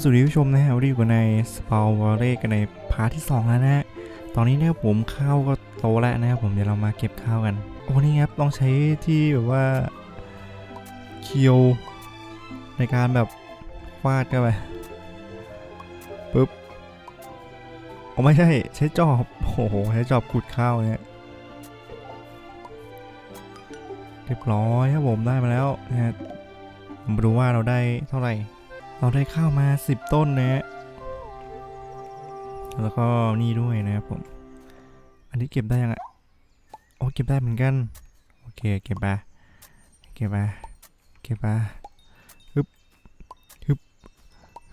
สวัสดีผู้ชมนะฮะวันนี้อยู่กันในสปาวอลเล่กันในพาร์ทที่ 2 แล้วนะฮะ ตอนนี้เนี่ยผมข้าวก็โตแล้วนะครับผมเดี๋ยวเรามาเก็บข้าวกัน โอ้นี่ครับต้องใช้ที่แบบว่าเคียวในการแบบฟาดเข้าไปปุ๊บโอ้ไม่ใช่ใช้จอบ โอ้โหใช้จอบขุดข้าวเนี่ยเรียบร้อยครับผมได้มาแล้วนะฮะมาดูว่าเราได้เท่าไหร่ เราได้ข้าวมา 10 ต้นนะ แล้วก็นี่ด้วยนะครับผม อันนี้เก็บได้ยังอะโอ้เก็บได้เหมือนกัน โอเคเก็บไปเก็บไปเก็บไปฮึบฮึบ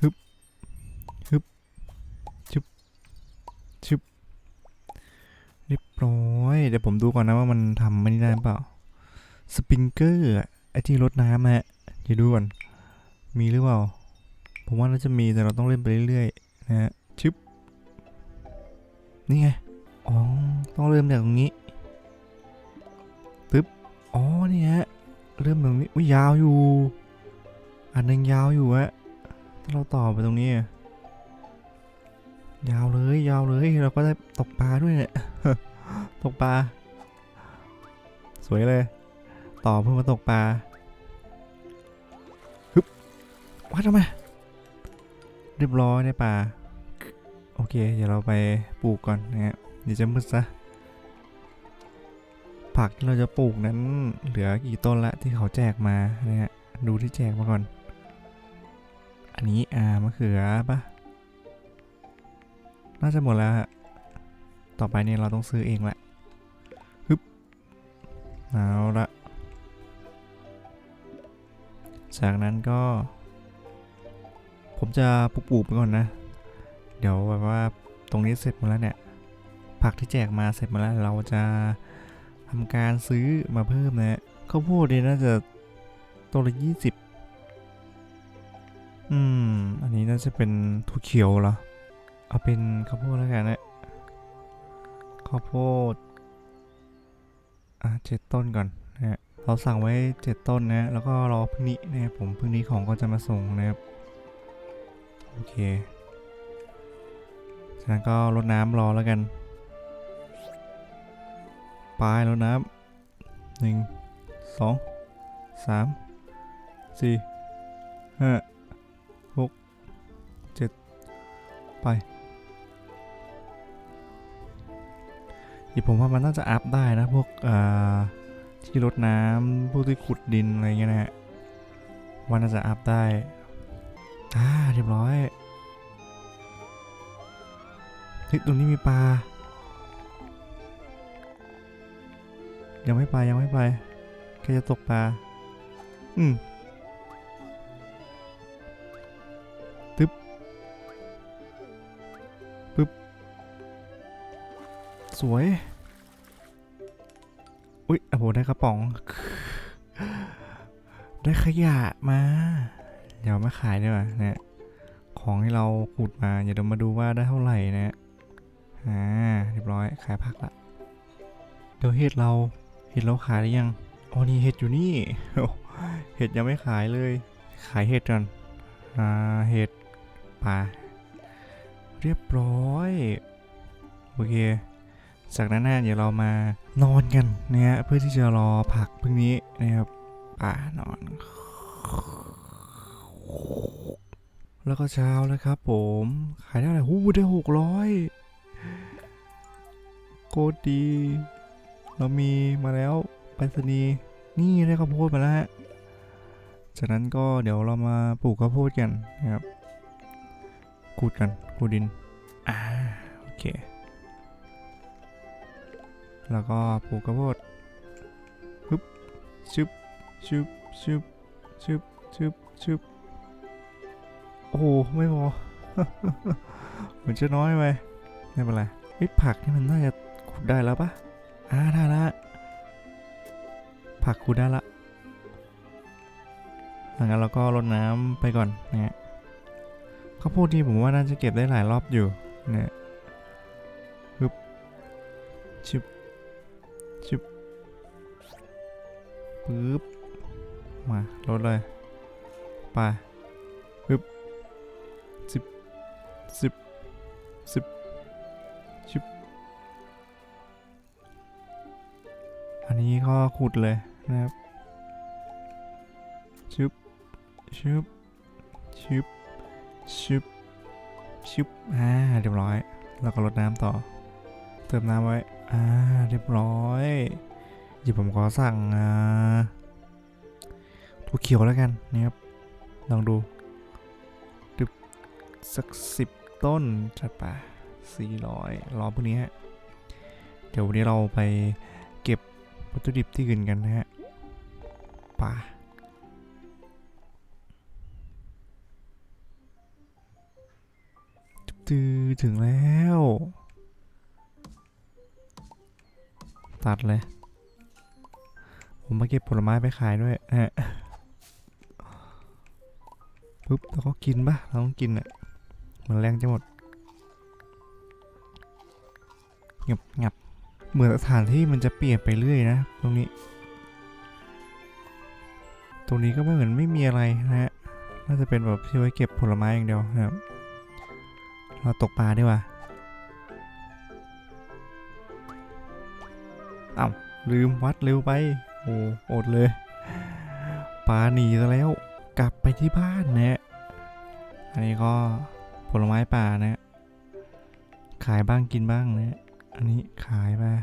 ฮึบฮึบชึบชึบเรียบร้อยเดี๋ยวผมดูก่อนนะว่ามันทำไม่ได้เปล่า สปริงเกอร์อะไอที่รดน้ำนะฮะเดี๋ยวดูก่อน มีหรือเปล่า ผมว่าน่าจะมีแต่เราต้องเล่นไปเรื่อยๆนะฮะชึบนี่ไงอ๋อต้องเริ่มจากตรงนี้ปึ๊บอ๋อนี่ฮะเริ่มตรงนี้อุ้ยยาวอยู่ อันนึงยาวอยู่อะถ้าเราต่อไปตรงนี้ยาวเลยยาวเลยเราก็ได้ตกปลาด้วยเนี่ยตกปลาสวยเลย ต่อเพื่อมาตกปลาฮึบวัดทำไม เรียบร้อยในป่า โอเค เดี๋ยวเราไปปลูกก่อนนะฮะเดี๋ยวจะมืดซะ ผักที่เราจะปลูกนั้นเหลือกี่ต้นละที่เขาแจกมานะฮะดูที่แจกมาก่อน อันนี้อ่ามะเขือปะน่าจะหมดแล้วฮะต่อไปเนี่ยเราต้องซื้อเองละฮึบเอาละจากนั้นก็ จะปลูกๆไปก่อนนะ เดี๋ยวแบบว่าตรงนี้เสร็จหมดแล้วเนี่ย ผักที่แจกมาเสร็จหมาแล้วเราจะทำการซื้อมาเพิ่มนะข้าวโพดเนี่ยน่าจะตัวละยี่สิบอืม อันนี้น่าจะเป็นถั่วเขียวเหรอ เอาเป็นข้าวโพดแล้วกันนะข้าวโพด อะเจ็ดต้นก่อนนะฮะเราสั่งไว้เจ็ดต้นนะ แล้วก็รอพรุ่งนี้นะครับผมพรุ่งนี้ของก็จะมาส่งนะครับ โอเคจากนั้นก็รดน้ำรอแล้วกันปลายรดน้ำหนึ่งสองสามสี่ห้าหกเจ็ดไปเดี๋ยวผมว่ามันน่าจะอัพได้นะ พวกที่รดน้ำพวกที่ขุดดินอะไรเงี้ยนะฮะว่าน่าจะอัพได้ อ่าเรียบร้อยเฮ้ยตรงนี้มีปลา ยังไม่ไปยังไม่ไปแค่จะตกปลา อืมตึ๊บ ปึ๊บ สวย อุ๊ยโอ้โหได้กระป๋อง ได้ขยะมา เดี๋ยวมาขายดีกว่าเนี่ยของที่เราขุดมาเดี๋ยวเรามาดูว่าได้เท่าไหร่นะอ่าเรียบร้อยขายผักละเดี๋ยวเห็ดเราเห็ดเราขายหรือยังอ๋อนี่เห็ดอยู่นี่เห็ดยังไม่ขายเลย ขายเห็ดก่อนอ่าเห็ดป่าเรียบร้อยโอเคจากนั้นเดี๋ยวเรามานอนกันนะฮะเพื่อที่จะรอผักพรุ่งนี้นะครับป่านอน แล้วก็เช้าแล้วครับผม ขายได้เท่าไรหูได้หกร้อยโคตรดี เรามีมาแล้วไปรษณีย์นี่ได้ข้าวโพดมาแล้วฮะ จากนั้นก็เดี๋ยวเรามาปลูกข้าวโพดกันนะครับขูดกันขูดดิน อ่า โอเค แล้วก็ปลูกข้าวโพดปึ๊บชึบชึบชึบชึบชึบชึบ โอ้โหไม่พอเหมือนจะน้อยไปไม่เป็นไรไอ้ผักนี่มันน่าจะขุดได้แล้วปะอ่าได้ละผักขุดได้ละหลังจากนั้นเราก็รดน้ำไปก่อนนะฮะข้าวโพดนี่ผมว่าน่าจะเก็บได้หลายรอบอยู่นะปึ๊บชิบชิบปึ๊บมารดเลยไป สิบสิบชิบอันนี้ก็ขุดเลยนะครับชึบชึบชึบชึบชึบอ่าเรียบร้อย แล้วก็รดน้ำต่อ เติมน้ำไว้ อ่า เรียบร้อยเดี๋ยวผมขอสั่งอ่าถั่วเขียวแล้วกันนะครับ ลองดูดึบสักสิบ ต้นจัดไปสี่ร้อยรอพวกนี้ฮะ เดี๋ยววันนี้เราไปเก็บวัตถุดิบที่อื่นกันนะฮะป่าตือถึงแล้ว ตัดเลย ผมมาเก็บผลไม้ไปขายด้วยฮะปุ๊บแล้วก็กินปะเราต้องกินอะ มันแรงจะหมดงับงับเหมือนสถานที่มันจะเปลี่ยนไปเรื่อยนะ ตรงนี้ ตรงนี้ก็ไม่เหมือนไม่มีอะไรนะฮะ น่าจะเป็นแบบที่ไว้เก็บผลไม้อย่างเดียวนะครับ เราตกปลาดีกว่าอ้าวลืมวัดเร็วไป โอ้อดเลย ปลาหนีซะแล้ว กลับไปที่บ้านนะอันนี้ก็ ผลไม้ป่านะขายบ้างกินบ้างนะอันนี้ขายมา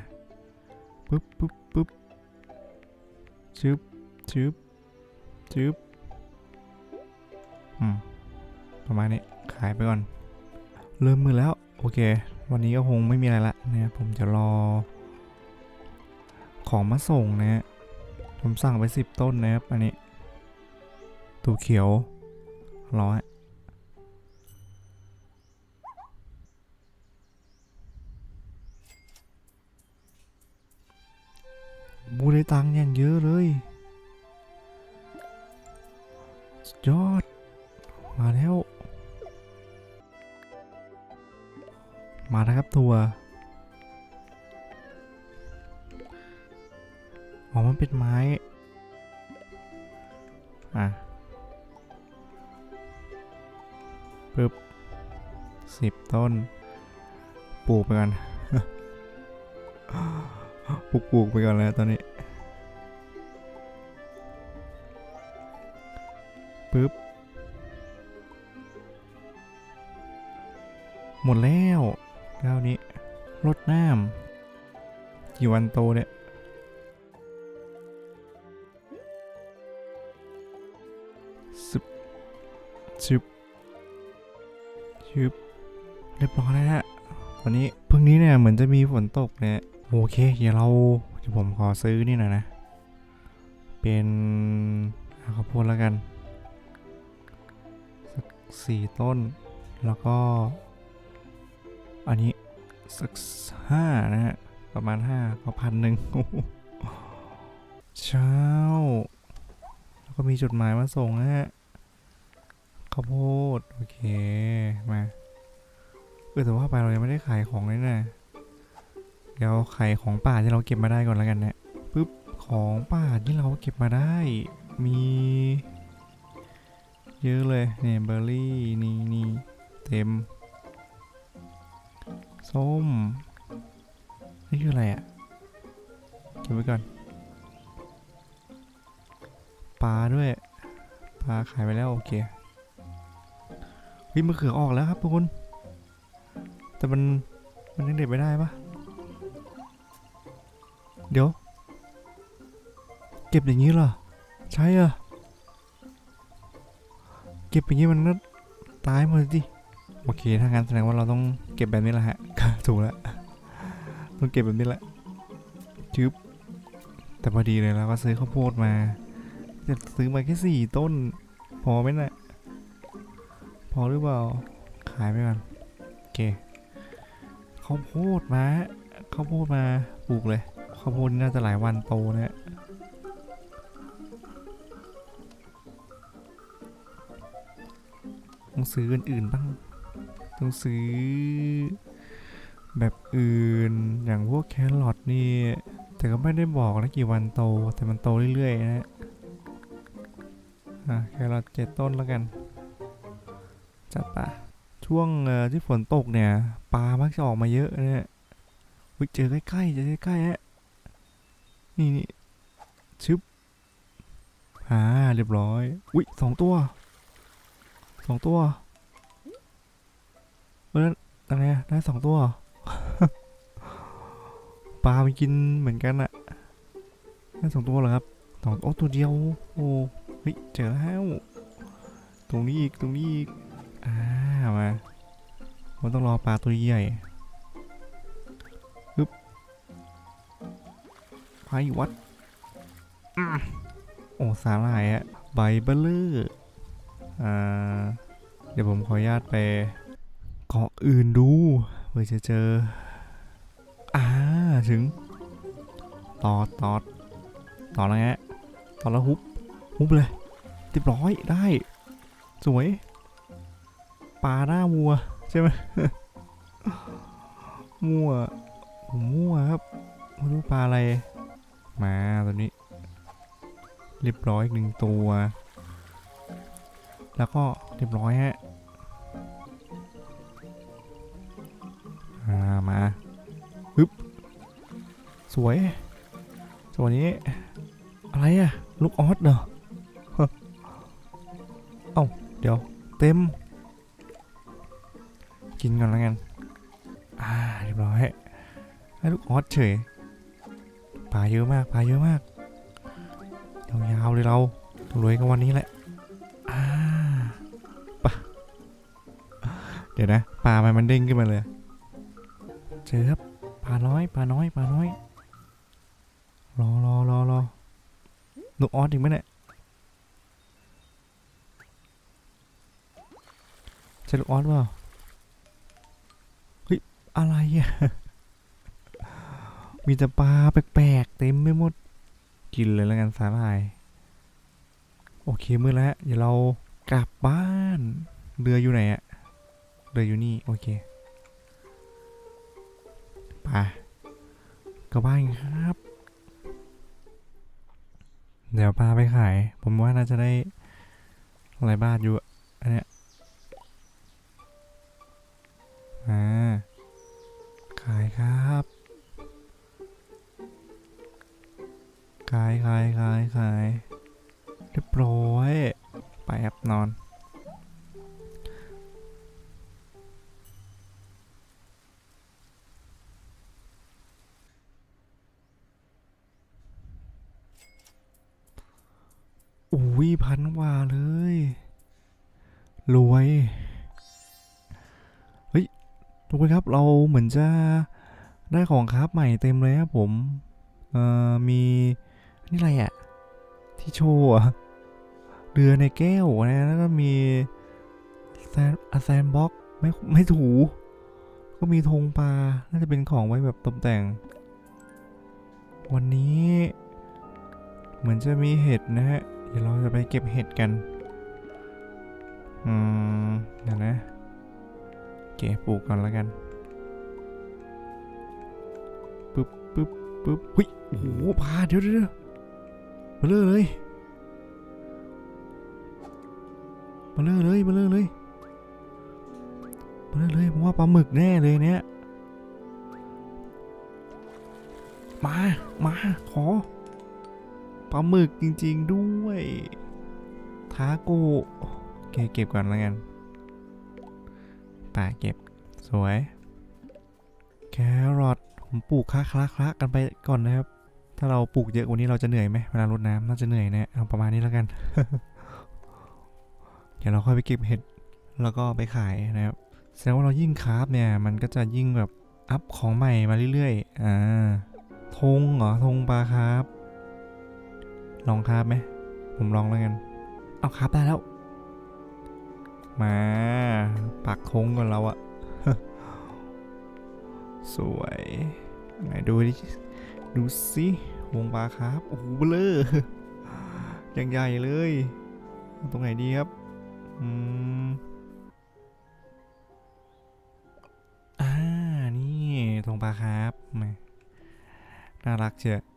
ปุ๊บปุ๊บปุ๊บชึบชึบชึบอืมประมาณนี้ขายไปก่อน เริ่มมือแล้วโอเค วันนี้ก็คงไม่มีอะไรละนะผมจะรอ ของมาส่งนะฮะผมสั่งไปสิบต้นนะครับอันนี้ตัวเขียวร้อย บูได้ตังค์อย่างเยอะเลยยอด มาแล้ว มาแล้วครับทัวร์อ๋อมันเป็นไม้ อะปึ๊บสิบต้น ปลูกไปก่อน ปลูกปลูกไปก่อนเลยตอนนี้ปึ๊บ หมดแล้วแล้วนี้รดน้ำกี่วันโตเนี่ยสิบชิบชิบเรียบร้อยแล้วฮะตอนนี้เพิ่งนี้เนี่ยเหมือนจะมีฝนตกเนี่ย โอเค เดี๋ยวเราเดี๋ยวผมขอซื้อนี่หน่อยนะ เป็นข้าวโพดแล้วกัน สักสี่ต้น แล้วก็ อันนี้ สักห้านะฮะ ประมาณห้าก็พันหนึ่งเช้า แล้วก็มีจดหมายมาส่งนะฮะข้าวโพด โอเค มา เออแต่ว่าไปเรายังไม่ได้ขายของเลยนะ เดี๋ยวขายของป่าที่เราเก็บมาได้ก่อนแล้วกันนะปึ๊บของป่าที่เราเก็บมาได้ มี เยอะเลยเนี่ยเบอร์รี่นี่นี่เต็มส้มนี่คืออะไรอะ่ะเก็บไว้ก่อนปลาด้วยปลาขายไปแล้วโอเคเฮ้ยมะเขือออกแล้วครับทุกคนแต่มันมันยังเด็ดไม่ได้ปะ เดี๋ยว เก็บอย่างนี้เหรอ ใช่เหรอเก็บอย่างนี้มันก็ตายหมดสิโอเค ถ้างั้นแสดงว่าเราต้องเก็บแบบนี้แหละฮะ ถูกแล้ว ต้องเก็บแบบนี้แหละจึ๊บแต่พอดีเลยเราก็ซื้อข้าวโพดมาจะซื้อมาแค่สี่ต้น พอไหมนะ่ะ พอหรือเปล่า ขายไปก่อนโอเคข้าวโพดมาข้าวโพดมาปลูกเลยาวโพดนี่น่าจะหลายวันโตเนะี่ยต้องซื้ออื่นๆบ้าง ต้องซื้อ แบบอื่นอย่างพวกแครอทนี่ แต่ก็ไม่ได้บอกนะกี่วันโต แต่มันโตเรื่อยๆนะอะแครอทเจ็ดต้นแล้วกัน จัดไปช่วงที่ฝนตกเนี่ยปลามักจะออกมาเยอะเนี่ยวิเจอใกล้ๆเจอใกล้ๆฮะ นี่นี่ชึบอ่าเรียบร้อย อุ้ยสองตัวสองตัวเอออะไรอะได้สองตัวปลามันกินเหมือนกันอะได้สองตัวเหรอครับสองโอ้ตัวเดียวโอ้เฮ้ยเจอแล้วตรงนี้อีกตรงนี้อีกอ่ามามันต้องรอปลาตัวใหญ่ ไปวัดอืมโอ้สาหร่ายอะใบเบลเลอร์อ่า เดี๋ยวผมขออนุญาตไปเกาะอื่นดูเพื่อจะเจอ อ่า ถึง ตอดตอดตอดแล้วฮะตอดแล้วฮุบฮุบเลยเรียบร้อยได้ สวยปลาหน้าวัว ใช่ไหมมั่วโอ้มั่วครับไม่รู้ปลาอะไร มาตัวนี้ เรียบร้อยอีกหนึ่งตัว แล้วก็เรียบร้อยฮะอ่ามาสวยส่วนนี้ อะไรอะลูกออสเหรอฮะเอ้าเดี๋ยว เต็ม กินก่อนแล้วกัน อ่าเรียบร้อยให้ลูกออสเฉยาเยอะมากปลาเยอะมากยาวๆเลยเราต้องรวยกันวันนี้แหละอ่าปะเดี๋ยวนะปลามันมันเด้งขึ้นมาเลยเจอครับปลาน้อยปลาน้อยปลาน้อย รอรอรอรอลูกออสอีกไหมเนี่ยใช่ลูกออสเปล่าเฮ้ยอะไรอะ มีแต่ปลาแปลกๆเต็มไปหมด กินเลยแล้วกันสาหร่าย โอเคมืดแล้วเดี๋ยวเรากลับบ้าน เรืออยู่ไหนอะเรืออยู่นี่ โอเคไปกลับบ้านครับ เดี๋ยวปลาไปขาย ผมว่าน่าจะได้หลายบาทอยู่อะ ยพันกว่าเลย รวย เฮ้ย ทุกคนครับเราเหมือนจะได้ของคราฟใหม่เต็มเลยครับผม เอ่อ มีนี่อะไรอะที่โชว์เรือในแก้วนะแล้วก็มีแซนอะแซนบ็อกไม่ไม่ถู ก็มีธงปลา น่าจะเป็นของไว้แบบตกแต่ง วันนี้ เหมือนจะมีเห็ดนะฮะ เดี๋ยวเราจะไปเก็บเห็ดกัน อืมเดี๋ยวนะเก็บปลูกก่อนแล้วกัน ปึ๊บปึ๊บปึ๊บหุ้ยโอ้โหปลาเดี๋ยวเดี๋ยวเดี๋ยวมาเลยเลย มาเลยเลย มาเลยเลย มาเลยเลยผมว่าปลาหมึกแน่เลยเนี่ย มา มา ขอ ปลาหมึกจริง ๆ ด้วยทาโกโเคเก็บก่อนแล้วกันป่าเก็บสวย แครอทผมปลูกคละคละคละกันไปก่อนนะครับ ถ้าเราปลูกเยอะกว่านี้เราจะเหนื่อยไหมเวลารดน้ำน่าจะเหนื่อยนะเอาประมาณนี้แล้วกัน เดี๋ยวเราค่อยไปเก็บเห็ดแล้วก็ไปขายนะครับแสดงว่าเรายิ่งคราฟเนี่ยมันก็จะยิ่งแบบอัพของใหม่มาเรื่อยๆ อ่าธงเหรอธงปลาครับ ลองคราฟไหม ผมลองแล้วกัน เอาคราฟได้แล้ว มาปักธงก่อนเราอะสวย ไหนดูดิ ดูสิวงปลาครับ โอ้โหเบลออย่างใหญ่เลยเอาตรงไหนดีครับ อืม อ่า นี่ธงปลาครับแหมน่ารักเชียว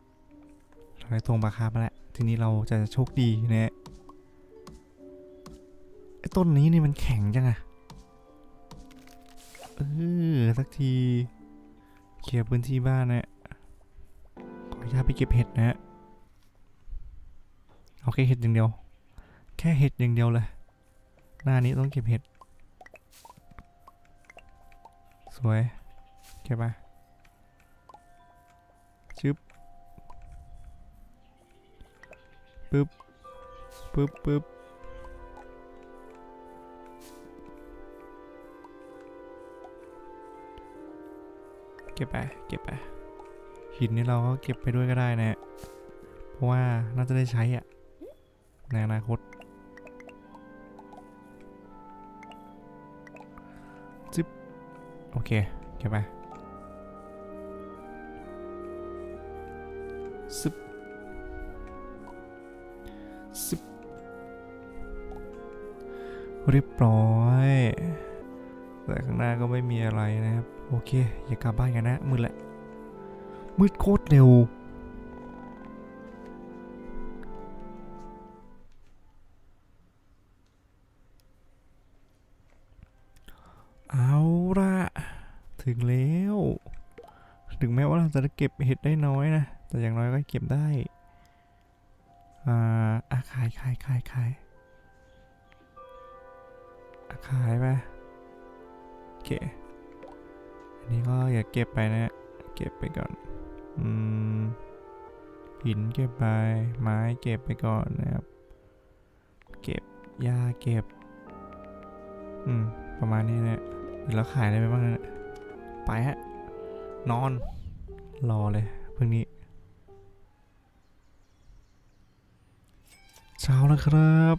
เราได้ธงปลาครับมาแล้วทีนี้เราจะโชคดีนะไอ้ต้นนี้นี่มันแข็งจังอะเออสักทีเคลียร์พื้นที่บ้านนะขออนุญาตไปเก็บเห็ดนะฮะเอาแค่เห็ดอย่างเดียว แค่เห็ดอย่างเดียวเลยหน้านี้ต้องเก็บเห็ด สวยเก็บมา ปึ๊บปึ๊บปึ๊บเก็บไป เก็บไป หินนี่เราก็เก็บไปด้วยก็ได้นะ เพราะว่าน่าจะได้ใช้อะในอนาคตโอเค เก็บไป เรียบร้อย แต่ข้างหน้าก็ไม่มีอะไรนะครับ โอเค อย่ากลับบ้านกันนะ มืดแหละ มืดโคตรเร็ว เอาละถึงแล้ว ถึงแม้ว่าเราจะเก็บเห็ดได้น้อยนะ แต่อย่างน้อยก็เก็บได้ อ่าขายขายขายขาย ขายไปโอเค อันนี้ก็อย่าเก็บไปนะ เก็บไปก่อน อืม หินเก็บไป ไม้เก็บไปก่อนนะครับ เก็บหญ้าเก็บ อืม ประมาณนี้นะเดี๋ยวเราขายอะไรไปบ้างนี่ยไปฮะ นอน รอเลยเพิ่งนี้เช้าแล้วครับ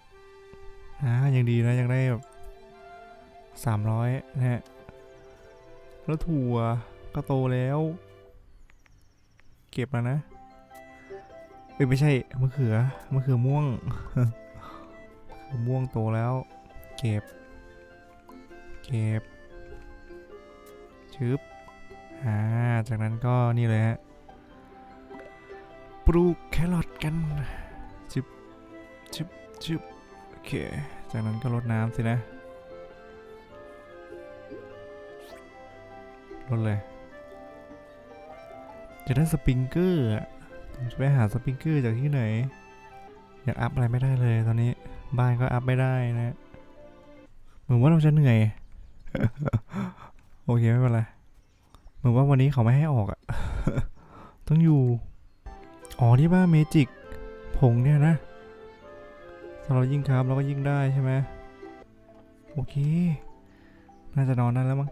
อ่า ยังดีนะ ยังได้แบบ สามร้อยนะฮะ แล้วถั่วก็โตแล้ว เก็บแล้วนะ เอ้ยไม่ใช่มะเขือมะเขือม่วงมะเขือม่วงโตแล้ว เก็บ เก็บชึบอ่าจากนั้นก็นี่เลยฮะ ปลูกแครอทกันชึบชึบชึบโอเค จากนั้นก็รดน้ำสินะ รดเลยจะได้สปริงเกอร์อะผมจะไปหาสปริงเกอร์จากที่ไหน อยากอัพอะไรไม่ได้เลยตอนนี้ บ้านก็อัพไม่ได้นะเหมือนว่าเราจะเหนื่อย โอเคไม่เป็นไร เหมือนว่าวันนี้เขาไม่ให้ออกอะต้องอยู่ อ๋อที่ว่านเมจิกผงเนี่ยนะถ้าเรายิ่งครับเราก็ยิ่งได้ใช่ไหมโอเค น่าจะนอนได้แล้วมั้ง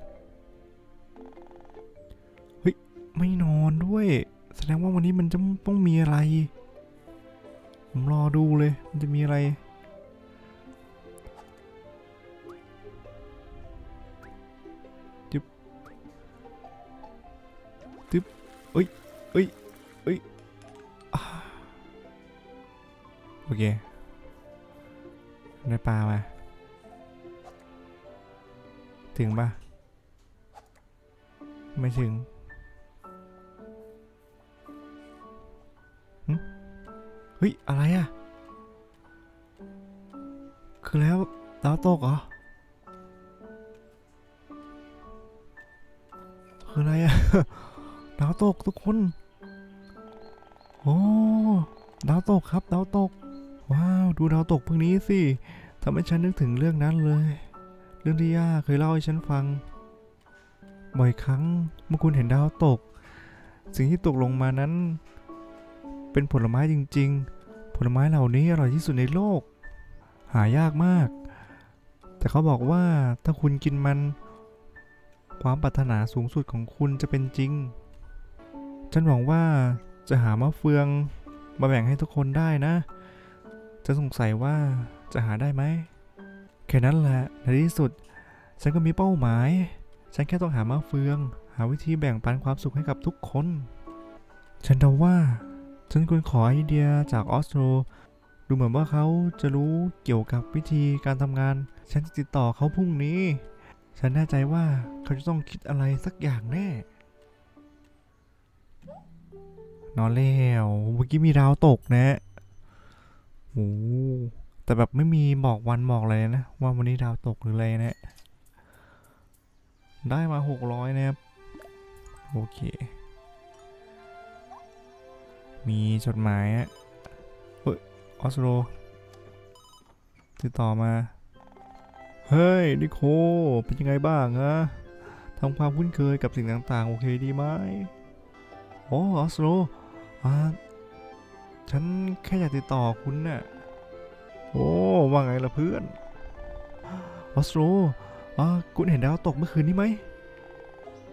ไม่นอนด้วย แสดงว่าวันนี้มันจะต้องมีอะไร ผมรอดูเลย มันจะมีอะไรอ่าโอเค ได้ปลามา ถึงปะไม่ถึง เฮ้ย อะไรอะคือแล้วดาวตกเหรอ คืออะไรอะดาวตกทุกคน โอ้ดาวตกครับดาวตก ว้าว ดูดาวตกพวกนี้สิทำให้ฉันนึกถึงเรื่องนั้นเลย เรื่องที่ย่าเคยเล่าให้ฉันฟัง บ่อยครั้งเมื่อคุณเห็นดาวตก สิ่งที่ตกลงมานั้น เป็นผลไม้จริง ๆ ผลไม้เหล่านี้อร่อยที่สุดในโลก หายากมาก แต่เขาบอกว่าถ้าคุณกินมัน ความปรารถนาสูงสุดของคุณจะเป็นจริง ฉันหวังว่าจะหามะเฟืองมาแบ่งให้ทุกคนได้นะ จะสงสัยว่าจะหาได้ไหม แค่นั้นแหละ ในที่สุด ฉันก็มีเป้าหมาย ฉันแค่ต้องหามะเฟือง หาวิธีแบ่งปันความสุขให้กับทุกคน ฉันเดาว่า ฉันควรขอไอเดียจากออสโตรดูเหมือนว่าเขาจะรู้เกี่ยวกับวิธีการทำงาน ฉันจะติดต่อเขาพรุ่งนี้ ฉันแน่ใจว่าเขาจะต้องคิดอะไรสักอย่างแน่ นอนแล้วเมื่อกี้มีดาวตกนะโอ้แต่แบบไม่มีบอกวันบอกอะไรนะ ว่าวันนี้ดาวตกหรืออะไรนะ ได้มา 600 นะครับ โอเค มีจดหมายอะเฮ้ยออสโรติดต่อมา เฮ้ย นิโค เป็นยังไงบ้างฮะทำความคุ้นเคยกับสิ่งต่างๆ โอเคดีไหมโอ้ออสโรอ่าฉันแค่อยากติดต่อคุณน่ะ โอ้ ว่าไงล่ะเพื่อนออสโรอ่าคุณเห็นดาวตกเมื่อคืนนี้ไหม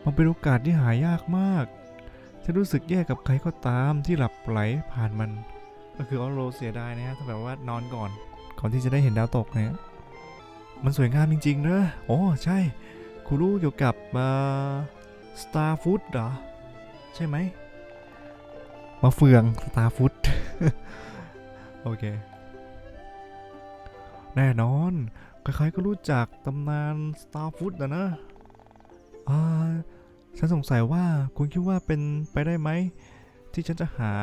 มันเป็นโอกาสที่หายากมาก ฉันรู้สึกแย่กับใครก็ตามที่หลับไหลผ่านมัน ก็คือออโรเสียดายนะฮะถ้าแบบว่านอนก่อนก่อนที่จะได้เห็นดาวตกเนี่ยมันสวยงามจริงๆเนอะโอ้ใช่คุณรู้เกี่ยวกับมาสตาร์ฟูดเหรอ ใช่ไหมมาเฟืองสตาร์ฟูดโอเค แน่นอนใครๆก็รู้จักตำนาน Star Food นะนะอ่า ฉันสงสัยว่าคุณคิดว่าเป็นไปได้ไหม ที่ฉันจะหา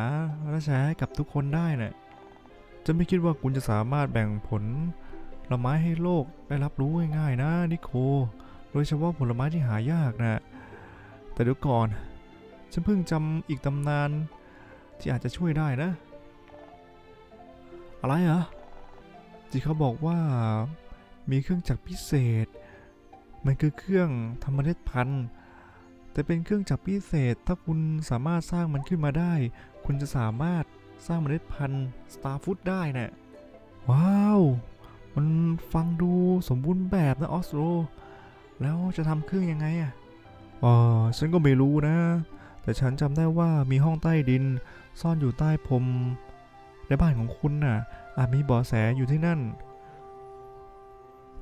และแชร์ให้กับทุกคนได้นะ่ะจะไม่คิดว่าคุณจะสามารถแบ่งผลผลไม้ให้โลกได้รับรู้ง่ายๆนะนิโค โดยเฉพาะผลไม้ที่หายากนะ แต่เดี๋ยวก่อน ฉันเพิ่งจำอีกตำนานที่อาจจะช่วยได้นะ อะไรเหรอที่เขาบอกว่ามีเครื่องจักรพิเศษ มันคือเครื่องทำเมล็ดพันธุ์ แต่เป็นเครื่องจักรพิเศษ ถ้าคุณสามารถสร้างมันขึ้นมาได้ คุณจะสามารถสร้างเมล็ดพันธุ์ Star Food ได้นะ่ะว้าว มันฟังดูสมบูรณ์แบบนะออสโร แล้วจะทำเครื่องยังไงอะ่ะอ๋อฉันก็ไม่รู้นะ แต่ฉันจำได้ว่ามีห้องใต้ดิน ซ่อนอยู่ใต้พรมในบ้านของคุณน่ะ อาจมีเบาะแสอยู่ที่นั่น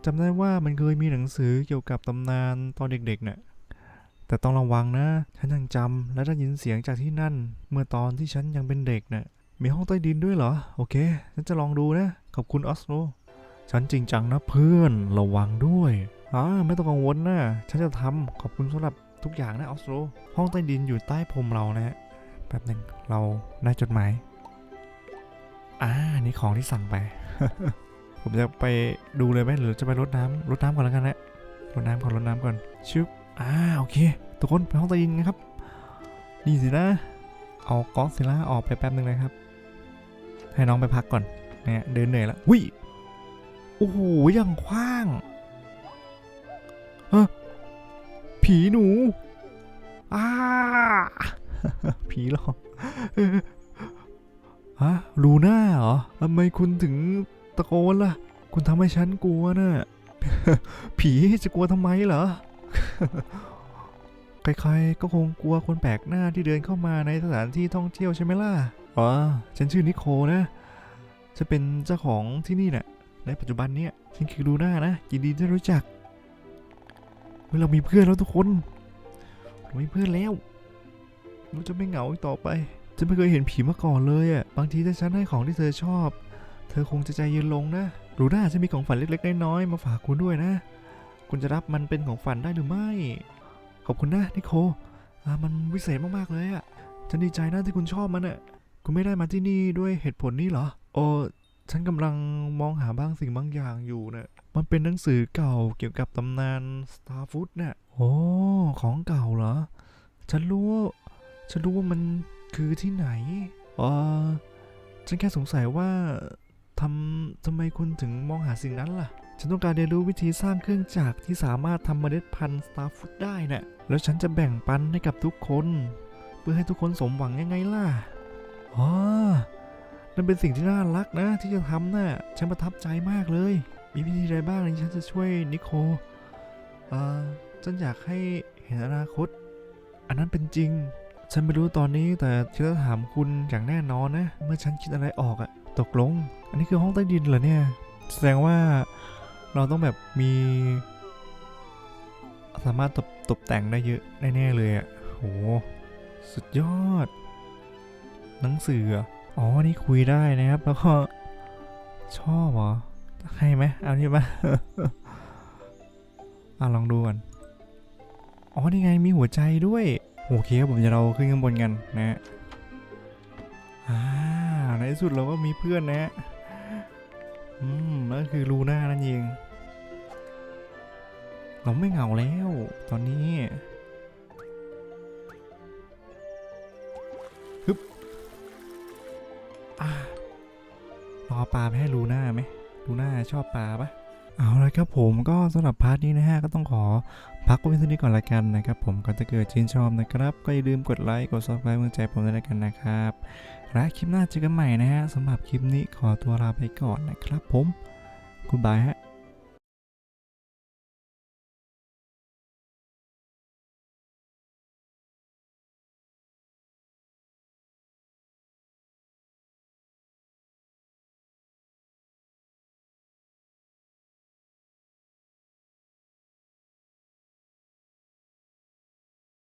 จำได้ว่ามันเคยมีหนังสือเกี่ยวกับตำนานตอนเด็กๆน่ะ แต่ต้องระวังนะ ฉันยังจำและได้ยินเสียงจากที่นั่น เมื่อตอนที่ฉันยังเป็นเด็กน่ะมีห้องใต้ดินด้วยเหรอ โอเค ฉันจะลองดูนะ ขอบคุณออสโรฉันจริงจังนะเพื่อน ระวังด้วยอ่าไม่ต้องกังวลนะ ฉันจะทำขอบคุณสำหรับทุกอย่างนะออสโรห้องใต้ดินอยู่ใต้พรมเรานะแป๊บหนึ่งเราได้จดหมาย อ่าอันนี่ของที่สั่งไป ผมจะไปดูเลยไหมหรือจะไปรดน้ำรดน้ำก่อนแล้วกันนะรดน้ำก่อนรดน้ำก่อนชึบ อ่าโอเค ทุกคนไปห้องใต้ดินกันครับนี่สินะเอาก๊อกซิล่าออกไปแป๊บหนึ่งนะครับ ให้น้องไปพักก่อนเนี่ยเดินเหนื่อยแล้ววิโอ้โหย่างกว้างเฮ้อผีหนูอ้าผีหรอกฮะลูน่าเหรอทำไมคุณถึงตะโกนล่ะ คุณทำให้ฉันกลัวน่ะผีจะกลัวทำไมเหรอ ใครๆก็คงกลัวคนแปลกหน้าที่เดินเข้ามาในสถานที่ท่องเที่ยวใช่ไหมล่ะ อ๋อ ฉันชื่อนิโคนะ จะเป็นเจ้าของที่นี่น่ะ ในปัจจุบันเนี้ยฉันคือลูน่านะยินดีที่รู้จัก เฮ้ยเรามีเพื่อนแล้วทุกคน เรามีเพื่อนแล้ว เราจะไม่เหงาอีกต่อไป ฉันไม่เคยเห็นผีมาก่อนเลยอะ บางทีถ้าฉันให้ของที่เธอชอบ เธอคงจะใจเย็นลงนะรูด้าจะมีของฝันเล็กๆน้อยๆมาฝากคุณด้วยนะ คุณจะรับมันเป็นของฝันได้หรือไม่ ขอบคุณนะนิโคมันวิเศษมากๆเลยอะฉันดีใจนะที่คุณชอบมันอะคุณไม่ได้มาที่นี่ด้วยเหตุผลนี้เหรอ โอ้ฉันกำลังมองหาบางสิ่งบางอย่างอยู่นะมันเป็นหนังสือเก่าเกี่ยวกับตำนาน Star Food น่ะโอ้ของเก่าเหรอ ฉันรู้ ฉันรู้ว่ามันคือที่ไหนเออฉันแค่สงสัยว่าทำทำไมคุณถึงมองหาสิ่งนั้นล่ะ ฉันต้องการเรียนรู้วิธีสร้างเครื่องจักรที่สามารถทำเมล็ดพันธุ์ Star Food ได้นะ่ะแล้วฉันจะแบ่งปันให้กับทุกคน เพื่อให้ทุกคนสมหวังยังไงล่ะอ๋อนั่นเป็นสิ่งที่น่ารักนะ ที่จะทำนะ่ะฉันประทับใจมากเลย มีวิธีใดบ้างที่ฉันจะช่วยนิโคเอ่อฉันอยากให้เห็นอนาคต อันนั้นเป็นจริง ฉันไม่รู้ตอนนี้แต่ฉันจะถามคุณอย่างแน่นอนนะ เมื่อฉันคิดอะไรออกอะตกลง อันนี้คือห้องใต้ดินเหรอเนี่ย แสดงว่า เราต้องแบบมี สามารถตกตกแต่งได้เยอะแน่ๆเลยอะโห สุดยอด หนังสือ อ๋อ นี่คุยได้นะครับ แล้วก็ ชอบเหรอ ให้ไหมเอานี่มาอะลองดูก่อน อ๋อ นี่ไง มีหัวใจด้วย โอเคครับผมจะเราขึ้นข้างบนกันนะอ่าในที่สุดเราก็มีเพื่อนนะฮะ อืมนั่นคือลูน่านั่นเอง เราไม่เหงาแล้ว ตอนนี้ฮึบอ่า รอปลาไปให้ลูน่าไหมลูน่าชอบปลาปะ เอาละครับผมก็สำหรับพาร์ทนี้นะฮะก็ต้องขอพักไว้เท่านี้ก่อนละกันนะครับ ผมก็จะเกิดชื่นชอบนะครับ ก็อย่าลืมกดไลค์กดซับสไครต์เพื่อใจผมด้วยละกันนะครับและคลิปหน้าเจอกันใหม่นะฮะสำหรับคลิปนี้ขอตัวลาไปก่อนนะครับผมคุณบายฮะ